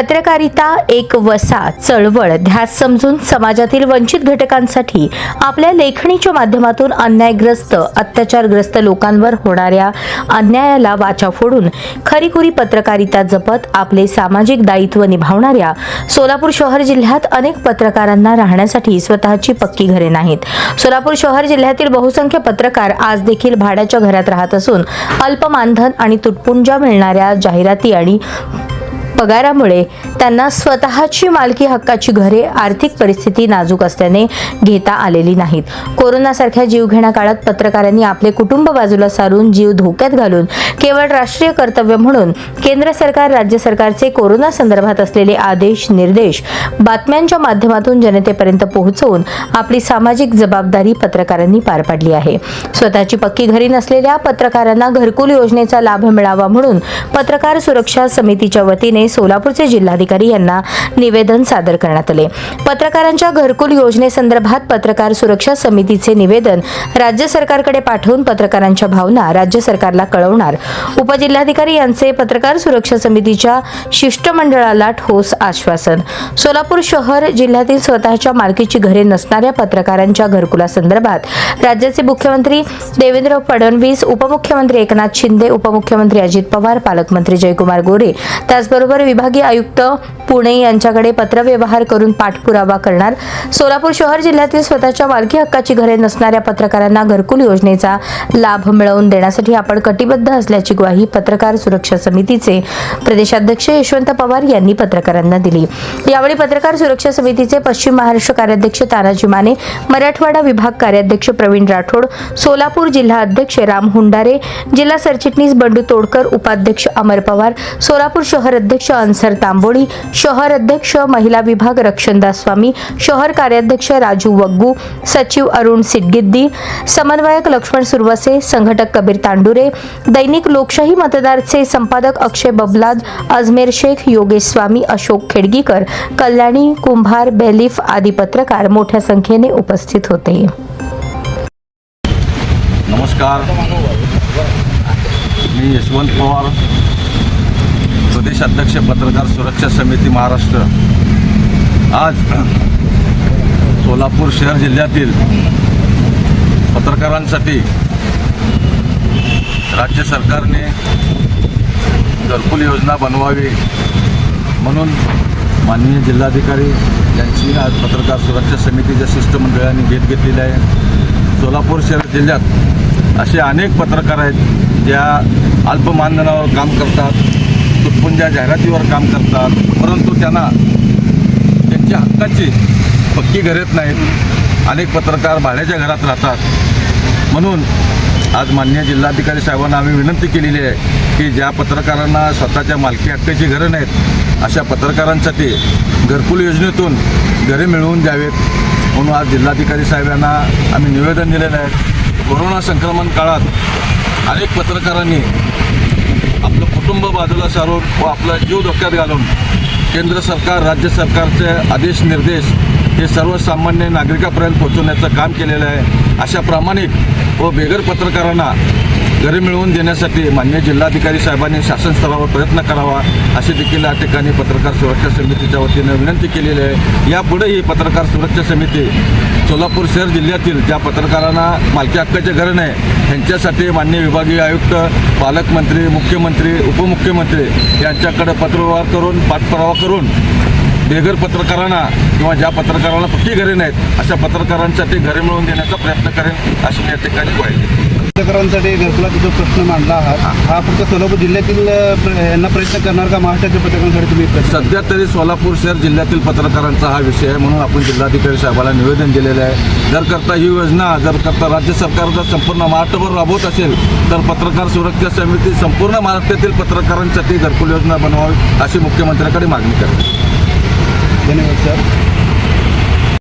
पत्रकारिता एक वसा चळवळ ध्यास समजून समाजातील वंचित घटकांसाठी आपल्या लेखणीच्या माध्यमातून अन्यायग्रस्त अत्याचारग्रस्त लोकांवर होणाऱ्या अन्यायाला वाचा फोडून खरीखुरी पत्रकारिता जपत आपले सामाजिक दायित्व निभावणाऱ्या सोलापूर शहर जिल्ह्यात अनेक पत्रकारांना राहण्यासाठी स्वतःची पक्की घरे नाहीत. सोलापूर शहर जिल्ह्यातील बहुसंख्य पत्रकार आज देखील भाड्याच्या घरात राहत असून अल्प मानधन आणि तुटपुंजा मिळणाऱ्या जाहिराती आणि पगारामुळे त्यांना स्वतःची मालकी हक्काची घरे आर्थिक परिस्थिती नाजूक असल्याने घेता आलेली नाहीत. कोरोनासारख्या जीवघेण्या काळात पत्रकारांनी आपले कुटुंब बाजूला सारून जीव धोक्यात घालून केवळ राष्ट्रीय कर्तव्य म्हणून केंद्र सरकार राज्य सरकारचे कोरोना संदर्भात असलेले आदेश निर्देश बातम्यांच्या माध्यमातून जनतेपर्यंत पोहोचवून आपली सामाजिक जबाबदारी पत्रकारांनी पार पाडली आहे. स्वतःची पक्की घरी नसलेल्या पत्रकारांना घरकुल योजनेचा लाभ मिळावा म्हणून पत्रकार सुरक्षा समितीच्या वतीने सोलापूरचे जिल्हाधिकारी यांना निवेदन सादर करण्यात आले. पत्रकारांच्या घरकुल योजनेसंदर्भात पत्रकार सुरक्षा समितीचे निवेदन राज्य सरकारकडे पाठवून पत्रकारांच्या भावना राज्य सरकारला कळवणार उपजिल्हाधिकारी यांचे पत्रकार सुरक्षा समितीच्या शिष्टमंडळाला ठोस आश्वासन. सोलापूर शहर जिल्ह्यातील स्वतःच्या मालकीची घरे नसणाऱ्या पत्रकारांच्या घरकुलासंदर्भात राज्याचे मुख्यमंत्री देवेंद्र फडणवीस उपमुख्यमंत्री एकनाथ शिंदे उपमुख्यमंत्री अजित पवार पालकमंत्री जयकुमार गोरे त्याचबरोबर विभागीय आयुक्त पुणे यांच्याकडे पत्रव्यवहार करून पाठपुरावा करणार. सोलापूर शहर जिल्ह्यातील स्वतःच्या मालकी हक्काची घरे नसणाऱ्या पत्रकारांना घरकुल योजनेचा लाभ मिळवून देण्यासाठी आपण कटिबद्ध असल्याचे ग्वाही पत्रकार सुरक्षा समितीचे प्रदेशाध्यक्ष यशवंत पवार यांनी पत्रकारांना दिली. यावेळी पत्रकार सुरक्षा समितीचे पश्चिम महाराष्ट्र कार्याध्यक्ष तानाजी माने मराठवाडा विभाग कार्याध्यक्ष प्रवीण राठोड सोलापूर जिल्हा अध्यक्ष राम हुंडारे जिल्हा सरचिटणीस बंडू तोडकर उपाध्यक्ष अमर पवार सोलापूर शहर अध्यक्ष अन्सर तांबोळी शहर अध्यक्ष महिला विभाग रक्षणदास स्वामी शहर कार्याध्यक्ष राजू वग्गू सचिव अरुण सिटगिद्दी समन्वयक लक्ष्मण सुरवसे संघटक कबीर तांडुरे दैनिक लोकशाही मतदारचे संपादक अक्षय बबलाद अजमेर शेख योगेश स्वामी अशोक खेडगीकर कल्याणी कुंभार बेलिफ आदी पत्रकार मोठ्या संख्येने उपस्थित होते. नमस्कार. मी यशवंत पवार प्रदेशाध्यक्ष पत्रकार सुरक्षा समिती महाराष्ट्र. आज सोलापूर शहर जिल्ह्यातील पत्रकारांसाठी राज्य सरकारने घरकुल योजना बनवावी म्हणून माननीय जिल्हाधिकारी यांची आज पत्रकार सुरक्षा समितीच्या शिष्टमंडळाने भेट घेतलेली आहे. सोलापूर शहर जिल्ह्यात असे अनेक पत्रकार आहेत ज्या अल्पमानधनावर काम करतात तुटपुंज्या जाहिरातीवर काम करतात परंतु त्यांना त्यांच्या हक्काची पक्की घरेत नाहीत. अनेक पत्रकार भाड्याच्या घरात राहतात. म्हणून आज मान्य जिल्हाधिकारी साहेबांना आम्ही विनंती केलेली आहे की ज्या पत्रकारांना स्वतःच्या मालकी हक्काची घरं नाहीत अशा पत्रकारांसाठी घरकुल योजनेतून घरे मिळवून द्यावेत. म्हणून आज जिल्हाधिकारी साहेबांना आम्ही निवेदन दिलेलं आहे. कोरोना संक्रमण काळात अनेक पत्रकारांनी आपलं कुटुंब बाजूला सारून व आपला जीव धोक्यात घालून केंद्र सरकार राज्य सरकारचे आदेश निर्देश हे सर्वसामान्य नागरिकापर्यंत पोहोचवण्याचं काम केलेलं आहे अशा प्रामाणिक व बेघर पत्रकारांना घरे मिळवून देण्यासाठी मान्य जिल्हाधिकारी साहेबांनी शासन स्तरावर प्रयत्न करावा अशी देखील या ठिकाणी पत्रकार सुरक्षा समितीच्या वतीनं विनंती केलेली आहे. यापुढेही पत्रकार सुरक्षा समिती सोलापूर शहर जिल्ह्यातील ज्या पत्रकारांना मालकी हक्काचे घरं नाही त्यांच्यासाठी मान्य विभागीय आयुक्त पालकमंत्री मुख्यमंत्री उपमुख्यमंत्री यांच्याकडे पत्रव्यवहार करून पाठपुरावा करून बेघर पत्रकारांना किंवा ज्या पत्रकारांना पक्की घरे नाहीत अशा पत्रकारांसाठी घरे मिळवून देण्याचा प्रयत्न करेन अशी मी या ठिकाणी ग्वाही देतो. पत्रकारांसाठी घरकुलाचा जो प्रश्न मांडला आहात. हा. फक्त सोलापूर जिल्ह्यातील यांना प्रयत्न करणार का? महाराष्ट्राच्या पत्रकारांसाठी तुम्ही सध्या तरी सोलापूर शहर जिल्ह्यातील पत्रकारांचा हा विषय आहे म्हणून आपण जिल्हाधिकारी साहेबाला निवेदन दिलेलं आहे. जर करता ही योजना जर करता राज्य सरकार जर संपूर्ण महाराष्ट्रभर राबवत असेल तर पत्रकार सुरक्षा समिती संपूर्ण महाराष्ट्रातील पत्रकारांसाठी घरकुल योजना बनवावी अशी मुख्यमंत्र्याकडे मागणी करते. ಧನ್ಯವಾದ ಸರ್